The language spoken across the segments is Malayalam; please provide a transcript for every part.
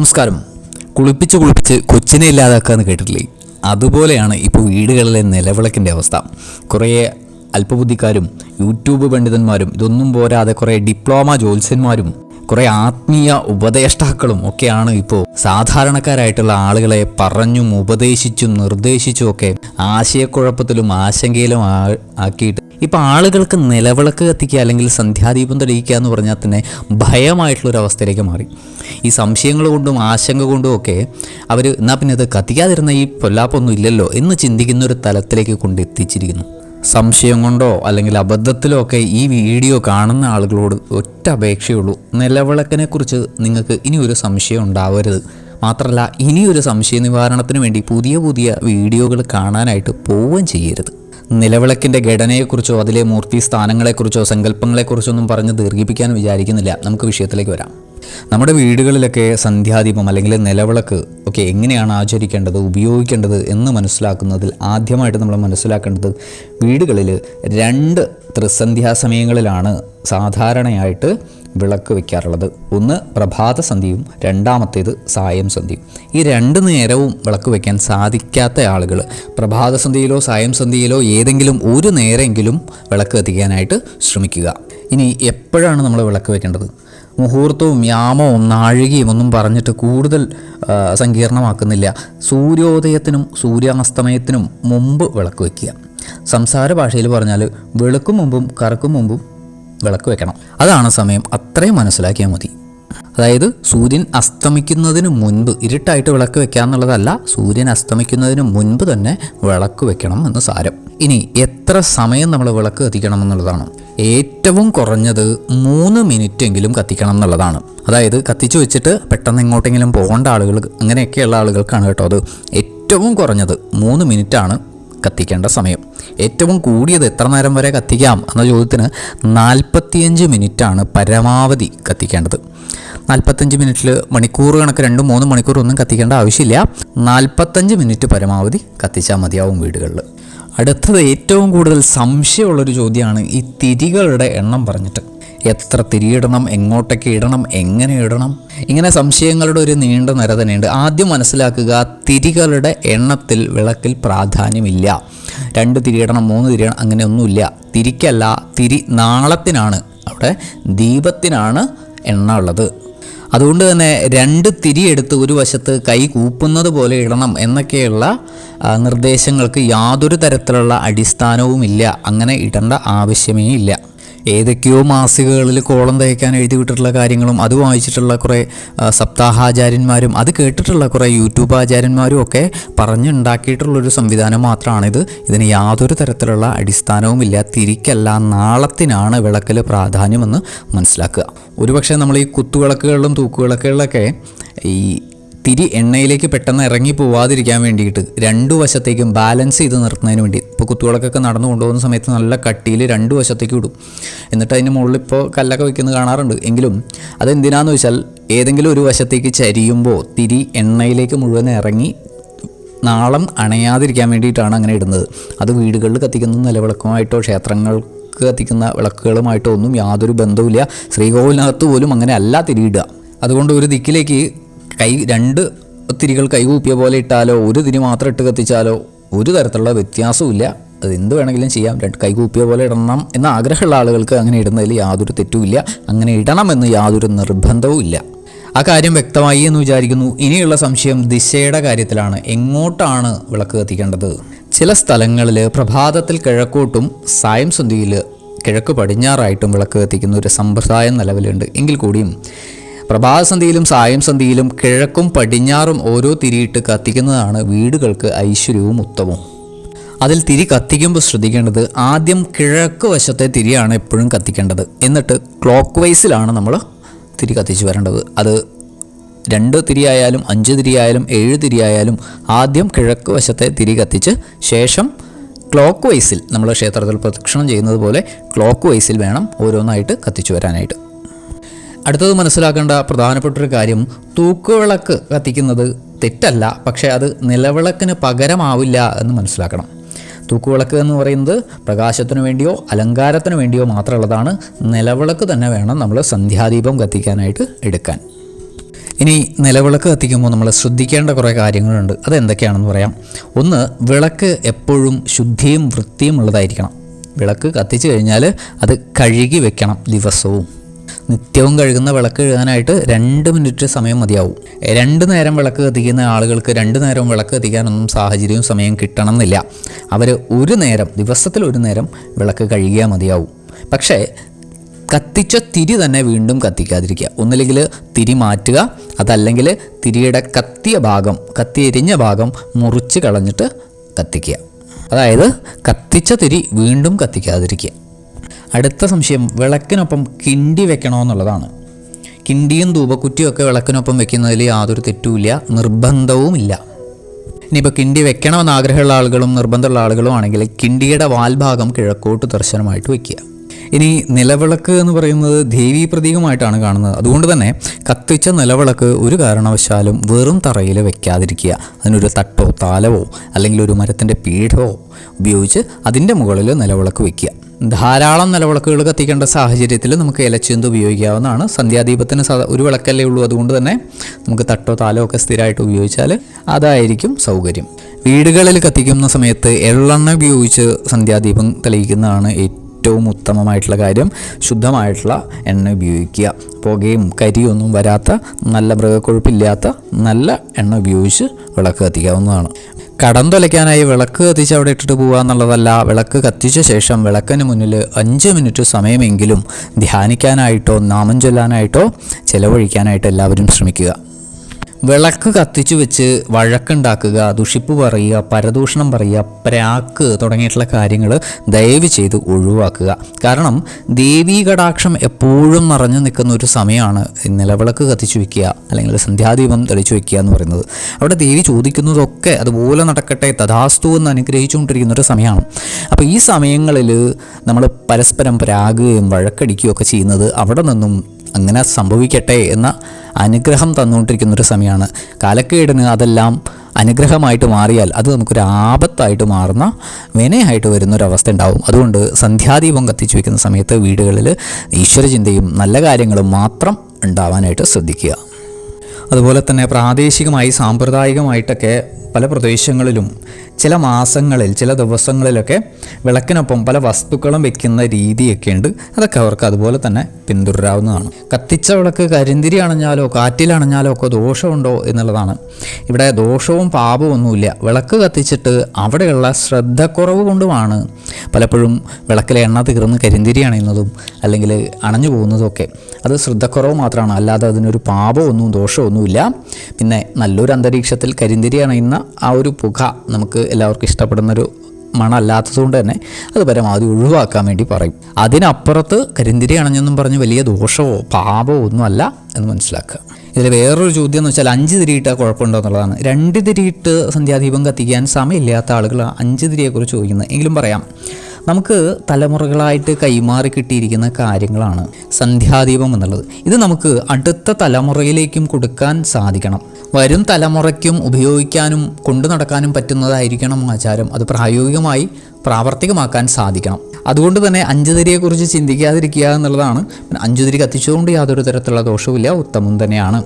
നമസ്കാരം. കുളിപ്പിച്ച് കുളിപ്പിച്ച് കൊച്ചിനെ ഇല്ലാതാക്കാന്ന് കേട്ടിട്ടില്ലേ? അതുപോലെയാണ് ഇപ്പോൾ വീടുകളിലെ നിലവിളക്കിന്റെ അവസ്ഥ. കുറേ അല്പബുദ്ധിക്കാരും യൂട്യൂബ് പണ്ഡിതന്മാരും ഇതൊന്നും പോരാതെ കുറേ ഡിപ്ലോമ ജ്യോത്സ്യന്മാരും കുറേ ആത്മീയ ഉപദേഷ്ടാക്കളും ഒക്കെയാണ് ഇപ്പോൾ സാധാരണക്കാരായിട്ടുള്ള ആളുകളെ പറഞ്ഞും ഉപദേശിച്ചും നിർദ്ദേശിച്ചും ഒക്കെ ആശയക്കുഴപ്പത്തിലും ആശങ്കയിലും ആക്കിയിട്ട് ഇപ്പൊ ആളുകൾക്ക് നിലവിളക്ക് കത്തിക്കുക അല്ലെങ്കിൽ സന്ധ്യാദീപം തെളിയിക്കുക എന്ന് പറഞ്ഞാൽ തന്നെ ഭയമായിട്ടുള്ള ഒരു അവസ്ഥയിലേക്ക് മാറി. ഈ സംശയങ്ങൾ കൊണ്ടും ആശങ്ക കൊണ്ടും ഒക്കെ അവർ എന്നാൽ പിന്നെ ഇത് കത്തിക്കാതിരുന്ന ഈ പൊല്ലാപ്പൊന്നും ഇല്ലല്ലോ എന്ന് ചിന്തിക്കുന്ന ഒരു തലത്തിലേക്ക് കൊണ്ടെത്തിച്ചിരിക്കുന്നു സംശയം കൊണ്ടോ അല്ലെങ്കിൽ അബദ്ധത്തിലോ ഒക്കെ ഈ വീഡിയോ കാണുന്ന ആളുകളോട് ഒറ്റ അപേക്ഷയുള്ളൂ. നിലവിളക്കിനെക്കുറിച്ച് നിങ്ങൾക്ക് ഇനി ഒരു സംശയം ഉണ്ടാവരുത്. മാത്രമല്ല ഇനിയൊരു സംശയ നിവാരണത്തിന് വേണ്ടി പുതിയ പുതിയ വീഡിയോകൾ കാണാനായിട്ട് പോവുകയും ചെയ്യരുത്. നിലവിളക്കിന്റെ ഘടനയെക്കുറിച്ചോ അതിലെ മൂർത്തി സ്ഥാനങ്ങളെക്കുറിച്ചോ സങ്കല്പങ്ങളെക്കുറിച്ചോ ഒന്നും പറഞ്ഞ് ദീർഘിപ്പിക്കാൻ വിചാരിക്കുന്നില്ല. നമുക്ക് വിഷയത്തിലേക്ക് വരാം. നമ്മുടെ വീടുകളിലൊക്കെ സന്ധ്യാദീപം അല്ലെങ്കിൽ നിലവിളക്ക് ഒക്കെ എങ്ങനെയാണ് ആചരിക്കേണ്ടത് ഉപയോഗിക്കേണ്ടത് എന്ന് മനസ്സിലാക്കുന്നതിൽ ആദ്യമായിട്ട് നമ്മൾ മനസ്സിലാക്കേണ്ടത് വീടുകളിൽ രണ്ട് ത്രിസന്ധ്യാസമയങ്ങളിലാണ് സാധാരണയായിട്ട് വിളക്ക് വെക്കാറുള്ളത് ഒന്ന് പ്രഭാത സന്ധ്യയും രണ്ടാമത്തേത് സായം സന്ധ്യയും. ഈ രണ്ട് നേരവും വിളക്ക് വയ്ക്കാൻ സാധിക്കാത്ത ആളുകൾ പ്രഭാത സന്ധ്യയിലോ സായം സന്ധ്യയിലോ ഏതെങ്കിലും ഒരു നേരമെങ്കിലും വിളക്ക് കത്തിക്കാനായിട്ട് ശ്രമിക്കുക. ഇനി എപ്പോഴാണ് നമ്മൾ വിളക്ക് വയ്ക്കേണ്ടത്? മുഹൂർത്തവും യാമവും നാഴികയും ഒന്നും പറഞ്ഞിട്ട് കൂടുതൽ സങ്കീർണമാക്കുന്നില്ല. സൂര്യോദയത്തിനും സൂര്യാസ്തമയത്തിനും മുമ്പ് വിളക്ക് വയ്ക്കുക. സംസാര ഭാഷയിൽ പറഞ്ഞാൽ വെളുക്കും മുമ്പും കറക്കും മുമ്പും വിളക്ക് വെക്കണം അതാണ് സമയം. അത്രയും മനസ്സിലാക്കിയാൽ മതി. അതായത് സൂര്യൻ അസ്തമിക്കുന്നതിന് മുൻപ് ഇരുട്ടായിട്ട് വിളക്ക് വെക്കുക എന്നുള്ളതല്ല സൂര്യൻ അസ്തമിക്കുന്നതിന് മുൻപ് തന്നെ വിളക്ക് വെക്കണം എന്ന് സാരം. ഇനി എത്ര സമയം നമ്മൾ വിളക്ക് കത്തിക്കണം എന്നുള്ളതാണ്. ഏറ്റവും കുറഞ്ഞത് മൂന്ന് മിനിറ്റ് എങ്കിലും കത്തിക്കണം എന്നുള്ളതാണ്. അതായത് കത്തിച്ചു വെച്ചിട്ട് പെട്ടെന്ന് എങ്ങോട്ടെങ്കിലും പോകേണ്ട ആളുകൾ അങ്ങനെയൊക്കെയുള്ള ആളുകൾക്കാണ് കേട്ടോ അത്. ഏറ്റവും കുറഞ്ഞത് മൂന്ന് മിനിറ്റാണ് കത്തിക്കേണ്ട സമയം. ഏറ്റവും കൂടിയത് എത്ര നേരം വരെ കത്തിക്കാം എന്ന ചോദ്യത്തിന് നാൽപ്പത്തിയഞ്ച് മിനിറ്റാണ് പരമാവധി കത്തിക്കേണ്ടത്. നാൽപ്പത്തഞ്ച് മിനിറ്റിൽ മണിക്കൂർ കണക്ക് രണ്ട് മൂന്ന് മണിക്കൂർ ഒന്നും കത്തിക്കേണ്ട ആവശ്യമില്ല. നാൽപ്പത്തഞ്ച് മിനിറ്റ് പരമാവധി കത്തിച്ചാൽ മതിയാവും വീടുകളിൽ. അടുത്തത് ഏറ്റവും കൂടുതൽ സംശയമുള്ളൊരു ചോദ്യമാണ് ഈ തിരികളുടെ എണ്ണം പറഞ്ഞിട്ട്. എത്ര തിരിയിടണം എങ്ങോട്ടൊക്കെ ഇടണം എങ്ങനെ ഇടണം? ഇങ്ങനെ സംശയങ്ങളുടെ ഒരു നീണ്ട നിര തന്നെയുണ്ട് ആദ്യം മനസ്സിലാക്കുക തിരികളുടെ എണ്ണത്തിൽ വിളക്കിൽ പ്രാധാന്യമില്ല. രണ്ട് തിരിയിടണം മൂന്ന് തിരിയണം അങ്ങനെയൊന്നുമില്ല. തിരിക്കല്ല തിരി നാളത്തിനാണ്. അവിടെ ദീപത്തിനാണ് എണ്ണ ഉള്ളത്. അതുകൊണ്ട് തന്നെ രണ്ട് തിരിയെടുത്ത് ഒരു വശത്ത് കൈ കൂപ്പുന്നത് പോലെ ഇടണം എന്നൊക്കെയുള്ള നിർദ്ദേശങ്ങൾക്ക് യാതൊരു തരത്തിലുള്ള അടിസ്ഥാനവുമില്ല. അങ്ങനെ ഇടേണ്ട ആവശ്യമേ ഇല്ല. ഏതൊക്കെയോ മാസികകളിൽ കോളം തയ്ക്കാൻ എഴുതി വിട്ടിട്ടുള്ള കാര്യങ്ങളും അത് വായിച്ചിട്ടുള്ള കുറേ സപ്താഹാചാര്യന്മാരും അത് കേട്ടിട്ടുള്ള കുറേ യൂട്യൂബ് ആചാര്യന്മാരും ഒക്കെ പറഞ്ഞുണ്ടാക്കിയിട്ടുള്ളൊരു സംവിധാനം മാത്രമാണിത് ഇതിന് യാതൊരു തരത്തിലുള്ള അടിസ്ഥാനവുമില്ല തിരിക്കല്ല നാളത്തിനാണ് വിളക്കിൽ പ്രാധാന്യമെന്ന് മനസ്സിലാക്കുക. ഒരുപക്ഷെ നമ്മൾ ഈ കുത്തുവിളക്കുകളിലും തൂക്കുവിളക്കുകളിലൊക്കെ ഈ തിരി എണ്ണയിലേക്ക് പെട്ടെന്ന് ഇറങ്ങി പോവാതിരിക്കാൻ വേണ്ടിയിട്ട് രണ്ടു വശത്തേക്കും ബാലൻസ് ചെയ്ത് നിർത്തുന്നതിന് വേണ്ടി ഇപ്പോൾ കുത്തുവിളക്കൊക്കെ നടന്നു കൊണ്ടുപോകുന്ന സമയത്ത് നല്ല കട്ടിയിൽ രണ്ട് വശത്തേക്ക് വിടും എന്നിട്ട് അതിന്റെ മുകളിൽ ഇപ്പോൾ കല്ലൊക്കെ വെക്കുന്നത് കാണാറുണ്ട്. എങ്കിലും അതെന്തിനാന്ന് വെച്ചാൽ ഏതെങ്കിലും ഒരു വശത്തേക്ക് ചരിയുമ്പോൾ തിരി എണ്ണയിലേക്ക് മുഴുവൻ ഇറങ്ങി നാളം അണയാതിരിക്കാൻ വേണ്ടിയിട്ടാണ് അങ്ങനെ ഇടുന്നത്. അത് വീടുകളിൽ കത്തിക്കുന്ന നിലവിളക്കുമായിട്ടോ ക്ഷേത്രങ്ങൾ കത്തിക്കുന്ന വിളക്കുകളുമായിട്ടോ ഒന്നും യാതൊരു ബന്ധവുമില്ല. ശ്രീകോവിലിനകത്ത് പോലും അങ്ങനെ അല്ല തിരിയിടുക അതുകൊണ്ട് ഒരു ദിക്കിലേക്ക് കൈ രണ്ട് തിരികൾ കൈകൂപ്പിയ പോലെ ഇട്ടാലോ ഒരു തിരി മാത്രം ഇട്ട് കത്തിച്ചാലോ ഒരു തരത്തിലുള്ള വ്യത്യാസവുമില്ല. അത് എന്ത് വേണമെങ്കിലും ചെയ്യാം. രണ്ട് കൈകൂപ്പിയ പോലെ ഇടണം എന്ന ആഗ്രഹമുള്ള ആളുകൾക്ക് അങ്ങനെ ഇടുന്നതിൽ യാതൊരു തെറ്റുമില്ല. അങ്ങനെ ഇടണമെന്ന് യാതൊരു നിർബന്ധവും ഇല്ല. ആ കാര്യം വ്യക്തമായി എന്ന് വിചാരിക്കുന്നു. ഇനിയുള്ള സംശയം ദിശയുടെ കാര്യത്തിലാണ്. എങ്ങോട്ടാണ് വിളക്ക് കത്തിക്കേണ്ടത്? ചില സ്ഥലങ്ങളിൽ പ്രഭാതത്തിൽ കിഴക്കോട്ടും സായം സന്ധ്യയിൽ കിഴക്ക് പടിഞ്ഞാറായിട്ടും വിളക്ക് കത്തിക്കുന്ന ഒരു സമ്പ്രദായം നിലവിലുണ്ട്. എങ്കിൽ കൂടിയും പ്രഭാതസന്ധിയിലും സായം സന്ധിയിലും കിഴക്കും പടിഞ്ഞാറും ഓരോ തിരിയിട്ട് കത്തിക്കുന്നതാണ് വീടുകൾക്ക് ഐശ്വര്യവും ഉത്തമവും. അതിൽ തിരി കത്തിക്കുമ്പോൾ ശ്രദ്ധിക്കേണ്ടത് ആദ്യം കിഴക്ക് വശത്തെ തിരിയാണ് എപ്പോഴും കത്തിക്കേണ്ടത്. എന്നിട്ട് ക്ലോക്ക് വൈസിലാണ് നമ്മൾ തിരി കത്തിച്ച് വരേണ്ടത്. അത് രണ്ട് തിരിയായാലും അഞ്ച് തിരിയായാലും ഏഴ് തിരിയായാലും ആദ്യം കിഴക്ക് വശത്തെ തിരി കത്തിച്ച് ശേഷം ക്ലോക്ക് വൈസിൽ നമ്മൾ ക്ഷേത്രത്തിൽ പ്രദക്ഷിണം ചെയ്യുന്നത് പോലെ ക്ലോക്ക് വൈസിൽ വേണം ഓരോന്നായിട്ട് കത്തിച്ചു വരാനായിട്ട്. അടുത്തത് മനസ്സിലാക്കേണ്ട പ്രധാനപ്പെട്ട ഒരു കാര്യം തൂക്കുവിളക്ക് കത്തിക്കുന്നത് തെറ്റല്ല പക്ഷേ അത് നിലവിളക്കിന് പകരമാവില്ല എന്ന് മനസ്സിലാക്കണം. തൂക്കുവിളക്ക് എന്ന് പറയുന്നത് പ്രകാശത്തിന് വേണ്ടിയോ അലങ്കാരത്തിന് വേണ്ടിയോ മാത്രമുള്ളതാണ്. നിലവിളക്ക് തന്നെ വേണം നമ്മൾ സന്ധ്യാദീപം കത്തിക്കാനായിട്ട് എടുക്കാൻ. ഇനി നിലവിളക്ക് കത്തിക്കുമ്പോൾ നമ്മൾ ശ്രദ്ധിക്കേണ്ട കുറേ കാര്യങ്ങളുണ്ട്. അതെന്തൊക്കെയാണെന്ന് പറയാം. ഒന്ന് വിളക്ക് എപ്പോഴും ശുദ്ധിയും വൃത്തിയും ഉള്ളതായിരിക്കണം. വിളക്ക് കത്തിച്ചു കഴിഞ്ഞാൽ അത് കഴുകി വെക്കണം ദിവസവും. നിത്യവും കഴുകുന്ന വിളക്ക് കഴുകാനായിട്ട് രണ്ട് മിനിറ്റ് സമയം മതിയാവും. രണ്ട് നേരം വിളക്ക് കത്തിക്കുന്ന ആളുകൾക്ക് രണ്ട് നേരം വിളക്ക് കത്തിക്കാനൊന്നും സാഹചര്യവും സമയം കിട്ടണം എന്നില്ല അവർ ഒരു നേരം ദിവസത്തിൽ ഒരു നേരം വിളക്ക് കഴുകിയാൽ മതിയാവും. പക്ഷേ കത്തിച്ച തിരി തന്നെ വീണ്ടും കത്തിക്കാതിരിക്കുക. ഒന്നില്ലെങ്കിൽ തിരി മാറ്റുക അതല്ലെങ്കിൽ തിരിയുടെ കത്തിയ ഭാഗം കത്തി എരിഞ്ഞ ഭാഗം മുറിച്ച് കളഞ്ഞിട്ട് കത്തിക്കുക. അതായത് കത്തിച്ച തിരി വീണ്ടും കത്തിക്കാതിരിക്കുക. അടുത്ത സംശയം വിളക്കിനൊപ്പം കിണ്ടി വെക്കണമെന്നുള്ളതാണ് കിണ്ടിയും ധൂപക്കുറ്റിയും ഒക്കെ വിളക്കിനൊപ്പം വെക്കുന്നതിൽ യാതൊരു തെറ്റുമില്ല നിർബന്ധവുമില്ല. ഇനിയിപ്പോൾ കിണ്ടി വെക്കണമെന്ന് ആഗ്രഹമുള്ള ആളുകളും നിർബന്ധമുള്ള ആളുകളും ആണെങ്കിൽ കിണ്ടിയുടെ വാൽഭാഗം കിഴക്കോട്ട് ദർശനമായിട്ട് വയ്ക്കുക ഇനി നിലവിളക്ക് എന്ന് പറയുന്നത് ദേവീ പ്രതീകമായിട്ടാണ് കാണുന്നത്. അതുകൊണ്ട് തന്നെ കത്തിച്ച നിലവിളക്ക് ഒരു കാരണവശാലും വെറും തറയിൽ വെക്കാതിരിക്കുക. അതിനൊരു തട്ടോ താലവോ അല്ലെങ്കിൽ ഒരു മരത്തിന്റെ പീഠമോ ഉപയോഗിച്ച് അതിന്റെ മുകളിൽ നിലവിളക്ക് വയ്ക്കുക ധാരാളം നിലവിളക്കുകൾ കത്തിക്കേണ്ട സാഹചര്യത്തിൽ നമുക്ക് ഇലച്ചെന്ത് ഉപയോഗിക്കാവുന്നതാണ്. സന്ധ്യാദീപത്തിന് ഒരു വിളക്കല്ലേ ഉള്ളൂ. അതുകൊണ്ട് തന്നെ നമുക്ക് തട്ടോ താലോ ഒക്കെ സ്ഥിരമായിട്ട് ഉപയോഗിച്ചാൽ അതായിരിക്കും സൗകര്യം. വീടുകളിൽ കത്തിക്കുന്ന സമയത്ത് എള്ളെണ്ണ ഉപയോഗിച്ച് സന്ധ്യാദീപം തെളിയിക്കുന്നതാണ് ഏറ്റവും ഉത്തമമായിട്ടുള്ള കാര്യം. ശുദ്ധമായിട്ടുള്ള എണ്ണ ഉപയോഗിക്കുക. പുകയും കരിയൊന്നും വരാത്ത നല്ല മൃഗക്കൊഴുപ്പില്ലാത്ത നല്ല എണ്ണ ഉപയോഗിച്ച് വിളക്ക് കത്തിക്കാവുന്നതാണ്. കടം തുലയ്ക്കാനായി വിളക്ക് കത്തിച്ച് അവിടെ ഇട്ടിട്ട് പോകുക എന്നുള്ളതല്ല. വിളക്ക് കത്തിച്ച ശേഷം വിളക്കിന് മുന്നിൽ അഞ്ച് മിനിറ്റ് സമയമെങ്കിലും ധ്യാനിക്കാനായിട്ടോ നാമം ചൊല്ലാനായിട്ടോ ചെലവഴിക്കാനായിട്ടോ എല്ലാവരും ശ്രമിക്കുക. വിളക്ക് കത്തിച്ചു വെച്ച് വഴക്കുണ്ടാക്കുക ദുഷിപ്പ് പറയുക പരദൂഷണം പറയുക പ്രാക്ക് തുടങ്ങിയിട്ടുള്ള കാര്യങ്ങൾ ദയവ് ചെയ്ത് ഒഴിവാക്കുക. കാരണം ദേവീ കടാക്ഷം എപ്പോഴും നിറഞ്ഞു നിൽക്കുന്ന ഒരു സമയമാണ് നിലവിളക്ക് കത്തിച്ചു വെക്കുക അല്ലെങ്കിൽ സന്ധ്യാദീപം തെളിച്ചു വെക്കുക എന്ന് പറയുന്നത്. അവിടെ ദേവി ചോദിക്കുന്നതൊക്കെ അതുപോലെ നടക്കട്ടെ തഥാസ്തു എന്ന് അനുഗ്രഹിച്ചുകൊണ്ടിരിക്കുന്ന ഒരു സമയമാണ്. അപ്പോൾ ഈ സമയങ്ങളിൽ നമ്മൾ പരസ്പരം പ്രാകുകയും വഴക്കടിക്കുകയും ഒക്കെ ചെയ്യുന്നത് അവിടെ നിന്നും അങ്ങനെ സംഭവിക്കട്ടെ എന്ന അനുഗ്രഹം തന്നുകൊണ്ടിരിക്കുന്ന ഒരു സമയമാണ്. കാലക്കേടിന് അതെല്ലാം അനുഗ്രഹമായിട്ട് മാറിയാൽ അത് നമുക്കൊരു ആപത്തായിട്ട് മാറുന്ന വിനയായിട്ട് വരുന്നൊരവസ്ഥ ഉണ്ടാവും. അതുകൊണ്ട് സന്ധ്യാദീപം കത്തിച്ചു വയ്ക്കുന്ന സമയത്ത് വീടുകളിൽ ഈശ്വരചിന്തയും നല്ല കാര്യങ്ങളും മാത്രം ഉണ്ടാവാനായിട്ട് ശ്രദ്ധിക്കുക. അതുപോലെ തന്നെ പ്രാദേശികമായി സാമ്പ്രദായികമായിട്ടൊക്കെ പല പ്രദേശങ്ങളിലും ചില മാസങ്ങളിൽ ചില ദിവസങ്ങളിലൊക്കെ വിളക്കിനൊപ്പം പല വസ്തുക്കളും വെക്കുന്ന രീതിയൊക്കെ ഉണ്ട് അതൊക്കെ അവർക്ക് അതുപോലെ തന്നെ പിന്തുടരാവുന്നതാണ്. കത്തിച്ച വിളക്ക് കരിന്തിരി അണഞ്ഞാലോ കാറ്റിലണഞ്ഞാലോ ഒക്കെ ദോഷമുണ്ടോ എന്നുള്ളതാണ്. ഇവിടെ ദോഷവും പാപവും ഒന്നുമില്ല. വിളക്ക് കത്തിച്ചിട്ട് അവിടെയുള്ള ശ്രദ്ധക്കുറവ് കൊണ്ടുമാണ് പലപ്പോഴും വിളക്കിലെ എണ്ണ തീർന്ന് കരിന്തിരി അണയുന്നതും അല്ലെങ്കിൽ അണഞ്ഞു പോകുന്നതും ഒക്കെ. അത് ശ്രദ്ധക്കുറവ് മാത്രമാണ്. അല്ലാതെ അതിനൊരു പാപമൊന്നും ദോഷമൊന്നുമില്ല പിന്നെ നല്ലൊരു അന്തരീക്ഷത്തിൽ കരിന്തിരി അണയുന്ന ആ ഒരു പുക നമുക്ക് എല്ലാവർക്കും ഇഷ്ടപ്പെടുന്നൊരു മണമല്ലാത്തതുകൊണ്ട് തന്നെ അത് പരമാവധി ഒഴിവാക്കാൻ വേണ്ടി പറയും. അതിനപ്പുറത്ത് കരിന്തിരി അണഞ്ഞെന്നും പറഞ്ഞ് വലിയ ദോഷമോ പാപമോ ഒന്നുമല്ല എന്ന് മനസ്സിലാക്കുക. ഇതിൽ വേറൊരു ചോദ്യം എന്ന് വെച്ചാൽ അഞ്ച് തിരിയിട്ടാൽ കുഴപ്പമുണ്ടോ എന്നുള്ളതാണ്. രണ്ട് തിരിയിട്ട് സന്ധ്യാദീപം കത്തിക്കാൻ സമയമില്ലാത്ത ആളുകൾ അഞ്ച് തിരിയെക്കുറിച്ച് ചോദിക്കുന്നത്. എങ്കിലും പറയാം. നമുക്ക് തലമുറകളായിട്ട് കൈമാറി കിട്ടിയിരിക്കുന്ന കാര്യങ്ങളാണ് സന്ധ്യാദീപം എന്നുള്ളത്. ഇത് നമുക്ക് അടുത്ത തലമുറയിലേക്കും കൊടുക്കാൻ സാധിക്കണം. വരും തലമുറയ്ക്കും ഉപയോഗിക്കാനും കൊണ്ടു നടക്കാനും പറ്റുന്നതായിരിക്കണം ആചാരം. അത് പ്രായോഗികമായി പ്രാവർത്തികമാക്കാൻ സാധിക്കണം. അതുകൊണ്ട് തന്നെ അഞ്ചുതിരിയെക്കുറിച്ച് ചിന്തിക്കാതിരിക്കുക എന്നുള്ളതാണ്. അഞ്ചുതിരി കത്തിച്ചുകൊണ്ട് യാതൊരു തരത്തിലുള്ള ദോഷവുമില്ല. ഉത്തമം തന്നെയാണ്.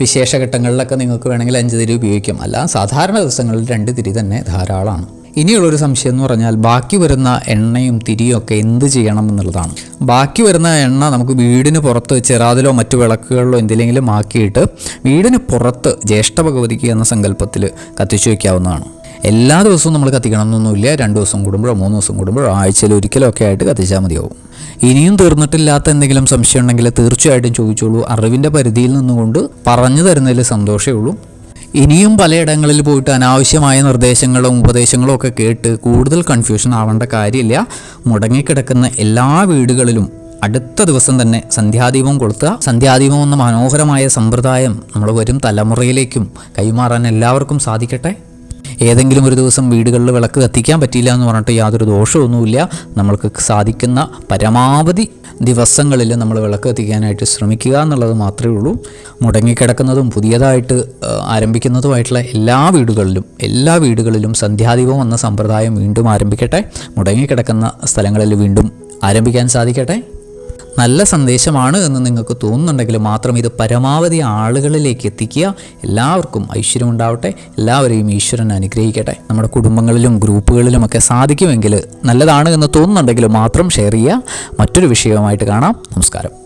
വിശേഷഘട്ടങ്ങളിലൊക്കെ നിങ്ങൾക്ക് വേണമെങ്കിൽ അഞ്ചുതിരി ഉപയോഗിക്കാം. അല്ല സാധാരണ ദിവസങ്ങളിൽ രണ്ട് തിരി തന്നെ ധാരാളമാണ്. ഇനിയുള്ളൊരു സംശയം എന്ന് പറഞ്ഞാൽ ബാക്കി വരുന്ന എണ്ണയും തിരിയും ഒക്കെ എന്ത് ചെയ്യണം എന്നുള്ളതാണ്. ബാക്കി വരുന്ന എണ്ണ നമുക്ക് വീടിന് പുറത്ത് ചെറാതിലോ മറ്റു വിളക്കുകളിലോ എന്തിലെങ്കിലും ആക്കിയിട്ട് വീടിന് പുറത്ത് ജ്യേഷ്ഠ ഭഗവതിക്ക് എന്ന സങ്കല്പത്തിൽ കത്തിച്ചു വയ്ക്കാവുന്നതാണ്. എല്ലാ ദിവസവും നമ്മൾ കത്തിക്കണം എന്നൊന്നുമില്ല രണ്ട് ദിവസം കൂടുമ്പോഴോ മൂന്ന് ദിവസം കൂടുമ്പോഴോ ആഴ്ചയിൽ ഒരിക്കലോ ഒക്കെ ആയിട്ട് കത്തിച്ചാൽ മതിയാവും. ഇനിയും തീർന്നിട്ടില്ലാത്ത എന്തെങ്കിലും സംശയം ഉണ്ടെങ്കിൽ തീർച്ചയായിട്ടും ചോദിച്ചോളൂ. അറിവിന്റെ പരിധിയിൽ നിന്നുകൊണ്ട് പറഞ്ഞു തരുന്നതിൽ സന്തോഷമേ ഉള്ളൂ. ഇനിയും പലയിടങ്ങളിൽ പോയിട്ട് അനാവശ്യമായ നിർദ്ദേശങ്ങളും ഉപദേശങ്ങളും ഒക്കെ കേട്ട് കൂടുതൽ കൺഫ്യൂഷൻ ആവേണ്ട കാര്യമില്ല. മുടങ്ങിക്കിടക്കുന്ന എല്ലാ വീടുകളിലും അടുത്ത ദിവസം തന്നെ സന്ധ്യാദീപം കൊളുത്തുക. സന്ധ്യാദീപം എന്ന മനോഹരമായ സമ്പ്രദായം നമ്മൾ വരും തലമുറയിലേക്കും കൈമാറാൻ എല്ലാവർക്കും സാധിക്കട്ടെ. ഏതെങ്കിലും ഒരു ദിവസം വീടുകളിൽ വിളക്ക് കത്തിക്കാൻ പറ്റിയില്ല എന്ന് പറഞ്ഞിട്ട് യാതൊരു ദോഷമൊന്നുമില്ല നമ്മൾക്ക് സാധിക്കുന്ന പരമാവധി ദിവസങ്ങളിൽ നമ്മൾ വിളക്ക് കത്തിക്കാനായിട്ട് ശ്രമിക്കുക എന്നുള്ളത് മാത്രമേ ഉള്ളൂ. മുടങ്ങിക്കിടക്കുന്നതും പുതിയതായിട്ട് ആരംഭിക്കുന്നതുമായിട്ടുള്ള എല്ലാ വീടുകളിലും എല്ലാ വീടുകളിലും സന്ധ്യാദീപം എന്ന സമ്പ്രദായം വീണ്ടും ആരംഭിക്കട്ടെ. മുടങ്ങിക്കിടക്കുന്ന സ്ഥലങ്ങളിൽ വീണ്ടും ആരംഭിക്കാൻ സാധിക്കട്ടെ. നല്ല സന്ദേശമാണ് എന്ന് നിങ്ങൾക്ക് തോന്നുന്നുണ്ടെങ്കിൽ മാത്രം ഇത് പരമാവധി ആളുകളിലേക്ക് എത്തിക്കുക. എല്ലാവർക്കും ഐശ്വര്യം ഉണ്ടാവട്ടെ. എല്ലാവരെയും ഈശ്വരൻ അനുഗ്രഹിക്കട്ടെ. നമ്മുടെ കുടുംബങ്ങളിലും ഗ്രൂപ്പുകളിലുമൊക്കെ സാധിക്കുമെങ്കിൽ നല്ലതാണ് എന്ന് തോന്നുന്നുണ്ടെങ്കിൽ മാത്രം ഷെയർ ചെയ്യുക. മറ്റൊരു വിഷയവുമായിട്ട് കാണാം. നമസ്കാരം.